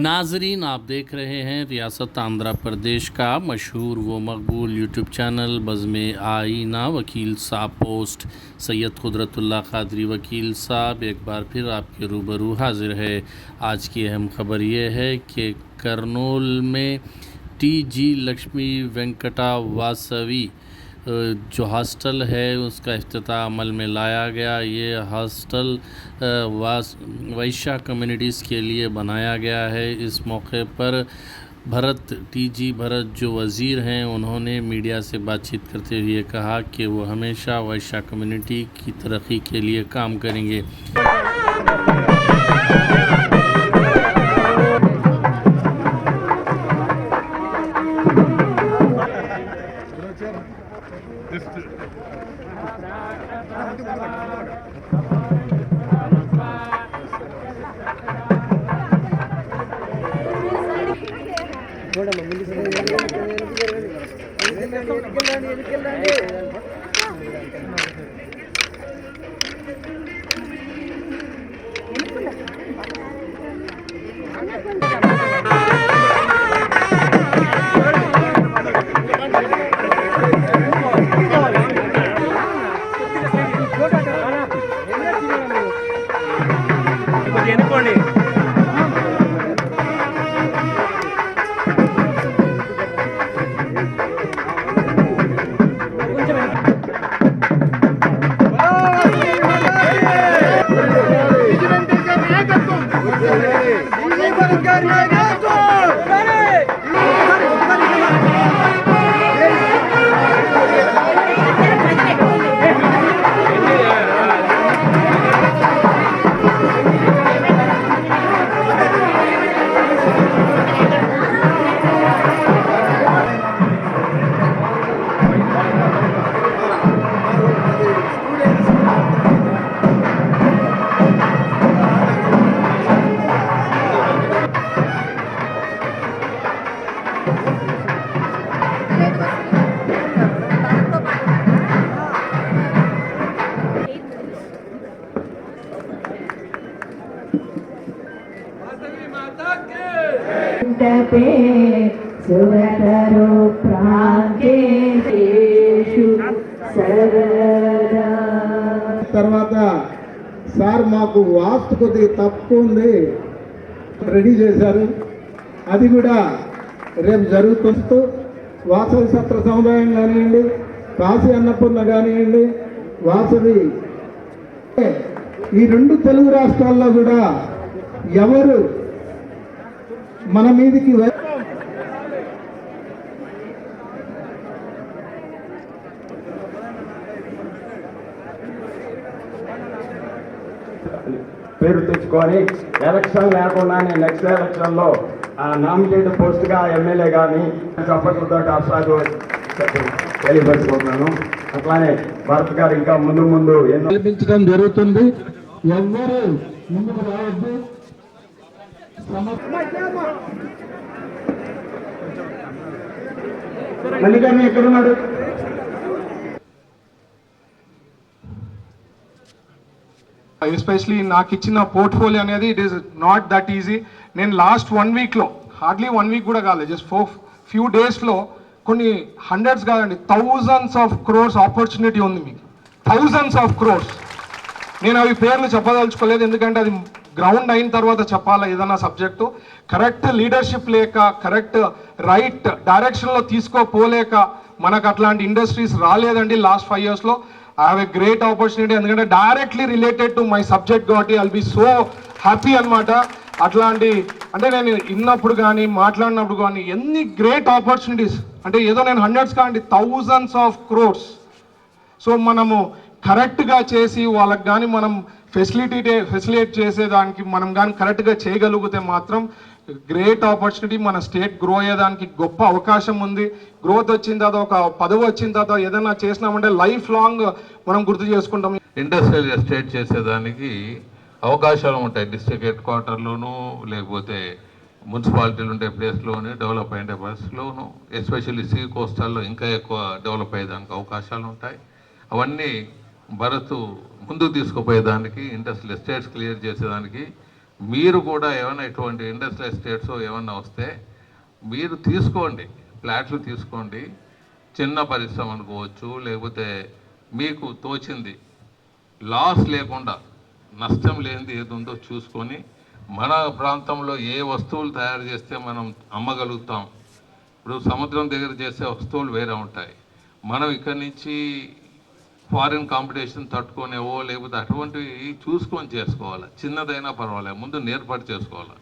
ناظرین، آپ دیکھ رہے ہیں ریاست آندھرا پردیش کا مشہور و مقبول یوٹیوب چینل بزم آئینہ، وکیل صاحب پوسٹ۔ سید قدرت اللہ قادری، وکیل صاحب، ایک بار پھر آپ کے روبرو حاضر ہے۔ آج کی اہم خبر یہ ہے کہ کرنول میں ٹی جی لکشمی وینکٹا واسوی जो हॉस्टल है, उसका अफ्ताह अमल में लाया गया। ये हॉस्टल वास, वैश्या कम्युनिटीज़ के लिए बनाया गया है। इस मौके पर भरत टी जी भरत जो वज़ीर हैं, उन्होंने मीडिया से बातचीत करते हुए कहा कि वो हमेशा वैश्या कम्युनिटी की तरक्की के लिए काम करेंगे। എനിക്കെല്ലാം എനിക്കെല്ലാം पे सुवतरो प्रान्तेषु सर्वदा తర్వాత సార్ మాకు వాస్తు కొద్దిగా తప్పు ఉంది రెడీ చేశారు అది కూడా రేపు జరుగుతూ వాసవి సత్ర సముదాయం కానివ్వండి కాశీ అన్నపూర్ణ కానివ్వండి వాసవి ఈ రెండు తెలుగు రాష్ట్రాల్లో కూడా ఎవరు మన మీదికి పేరు తెచ్చుకొని ఎలక్షన్ లేకుండానే నెక్స్ట్ ఎలక్షన్లో ఆ నామినేటెడ్ పోస్ట్గా ఎమ్మెల్యే గాని చప్పట్లతో అసలు తెలియపరుచుకుంటున్నాను. అట్లానే భరత్ గారు ఇంకా ముందు ముందు ఎన్నో కల్పించడం జరుగుతుంది. ఎవ్వరు ముందుకు రావద్దు. మల్లికార్జున ఎక్కడున్నాడు? ఎస్పెషలీ నాకు ఇచ్చిన పోర్ట్ఫోలియో అనేది it is not that easy నేను లాస్ట్ వన్ వీక్లో హార్డ్లీ వన్ వీక్ కూడా కాలేదు జస్ట్ ఫోర్ ఫ్యూ డేస్లో కొన్ని హండ్రెడ్స్ కాదండి థౌజండ్స్ ఆఫ్ క్రోర్స్ ఆపర్చునిటీ ఉంది మీకు. థౌజండ్స్ ఆఫ్ క్రోర్స్ నేను అవి పేర్లు చెప్పదలుచుకోలేదు ఎందుకంటే అది గ్రౌండ్ అయిన తర్వాత చెప్పాలా ఏదైనా సబ్జెక్టు? కరెక్ట్ లీడర్షిప్ లేక కరెక్ట్ రైట్ డైరెక్షన్లో తీసుకోపోలేక మనకు అట్లాంటి ఇండస్ట్రీస్ రాలేదండి లాస్ట్ ఫైవ్ ఇయర్స్లో. I have a great opportunity ఎందుకంటే directly related to my subject కాబట్టి ఐల్ బి సో హ్యాపీ అన్నమాట. అట్లాంటి అంటే నేను విన్నప్పుడు కానీ మాట్లాడినప్పుడు కానీ ఎన్ని గ్రేట్ ఆపర్చునిటీస్ అంటే ఏదో నేను హండ్రెడ్స్ కాండి థౌజండ్స్ ఆఫ్ క్రోర్స్ సో మనము కరెక్ట్గా చేసి వాళ్ళకి కానీ మనం ఫెసిలిటీ ఫెసిలిటేట్ చేసేదానికి మనం కానీ కరెక్ట్గా చేయగలిగితే మాత్రం గ్రేట్ ఆపర్చునిటీ మన స్టేట్ గ్రో అయ్యేదానికి గొప్ప అవకాశం ఉంది. గ్రోత్ వచ్చిన తర్వాత ఒక పదవి వచ్చిన తర్వాత ఏదైనా చేసినామంటే లైఫ్ లాంగ్ మనం గుర్తు చేసుకుంటాం. ఇండస్ట్రియల్ ఎస్టేట్ చేసేదానికి అవకాశాలు ఉంటాయి. డిస్ట్రిక్ట్ హెడ్ క్వార్టర్లోను లేకపోతే మున్సిపాలిటీలు ఉండే ప్లేస్లోను డెవలప్ అయ్యే ప్లేస్లోను ఎస్పెషల్లీ సీ కోస్టల్లో ఇంకా ఎక్కువ డెవలప్ అయ్యేదానికి అవకాశాలు ఉంటాయి. అవన్నీ భరత్ ముందుకు తీసుకుపోయేదానికి ఇండస్ట్రియల్ ఎస్టేట్స్ క్లియర్ చేసేదానికి మీరు కూడా ఏమైనా ఇటువంటి ఇండస్ట్రియల్ ఎస్టేట్స్ ఏమైనా వస్తే మీరు తీసుకోండి ఫ్లాట్లు తీసుకోండి చిన్న పరిశ్రమ అనుకోవచ్చు లేకపోతే మీకు తోచింది లాస్ లేకుండా నష్టం లేనిది ఏది ఉందో చూసుకొని మన ప్రాంతంలో ఏ వస్తువులు తయారు చేస్తే మనం అమ్మగలుగుతాం. ఇప్పుడు సముద్రం దగ్గర చేసే వస్తువులు వేరే ఉంటాయి. మనం ఇక్కడి నుంచి ఫారిన్ కాంపిటీషన్ తట్టుకునేవో లేకపోతే అటువంటివి చూసుకొని చేసుకోవాలి? చిన్నదైనా పర్వాలేదు ముందు నేర్పాటు చేసుకోవాలి?